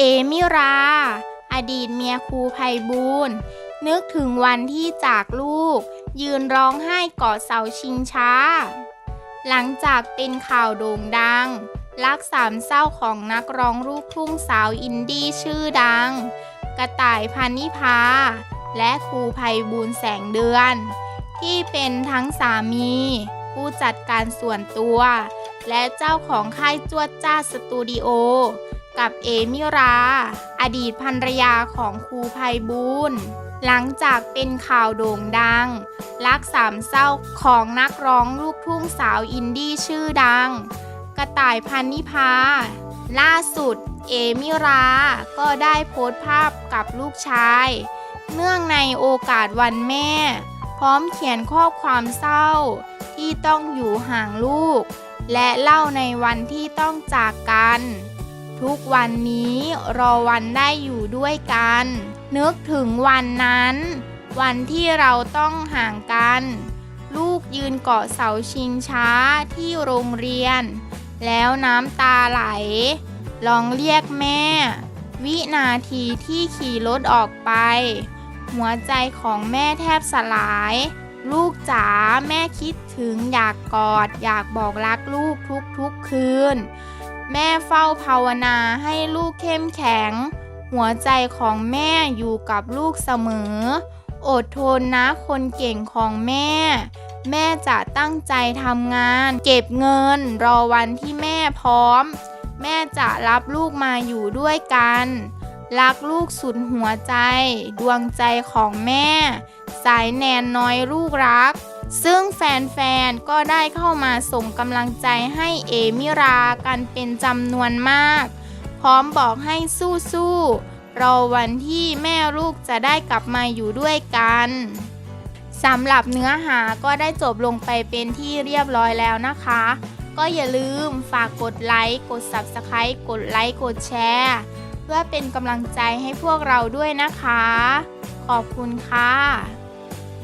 เอมิรา อดีตเมียครูไพบูลนึกถึงวันที่จากลูก ยืนร้องไห้เกาะเสาชิงช้า หลังจากเป็นข่าวโด่งดัง รักสามเศร้าของนักร้องลูกทุ่งสาวอินดี้ชื่อดัง กระต่ายพันนิพา และครูไพบูลแสงเดือน ที่เป็นทั้งสามี ผู้จัดการส่วนตัว และเจ้าของค่ายจวดจ้าสตูดิโอ กับเอมิรา อดีตภรรยาของครูไพบูลหลังจากเป็นข่าวโด่งดัง รักสามเศร้าของนักร้องลูกทุ่งสาวอินดี้ชื่อดัง กระต่ายพันนิพา ล่าสุด เอมิรา ก็ได้โพสต์ภาพกับลูกชาย เนื่องในโอกาสวันแม่ พร้อมเขียนข้อความเศร้า ที่ต้องอยู่ห่างลูก และเล่าในวันที่ต้องจากกัน ทุกวันนี้รอวันได้อยู่ด้วยกัน นึกถึงวันนั้น วันที่เราต้องห่างกัน ลูกยืนเกาะเสาชิงช้าที่โรงเรียน แล้วน้ำตาไหล ลองเรียกแม่ วินาทีที่ขี่รถออกไป หัวใจของแม่แทบสลาย ลูกจ๋าแม่คิดถึงอยากกอด อยากบอกรักลูกทุกๆคืน แม่เฝ้าภาวนาให้ลูกเข้มแข็ง หัวใจของแม่อยู่กับลูกเสมอ อดทนนะคนเก่งของแม่ แม่จะตั้งใจทำงาน เก็บเงิน รอวันที่แม่พร้อม แม่จะรับลูกมาอยู่ด้วยกัน รักลูกสุดหัวใจ ดวงใจของแม่ สายแนนน้อยลูกรัก ซึ่งแฟนๆ ก็ได้เข้ามาส่งกำลังใจให้เอมิรากันเป็นจำนวนมาก พร้อมบอกให้สู้ๆ รอวันที่แม่ลูกจะได้กลับมาอยู่ด้วยกันสำหรับเนื้อหาก็ได้จบลงไปเป็นที่เรียบร้อยแล้วนะคะ ก็อย่าลืมฝากกดไลค์กด Subscribe กดไลค์กดแชร์เพื่อเป็นกำลังใจให้พวกเราด้วยนะคะ ขอบคุณค่ะ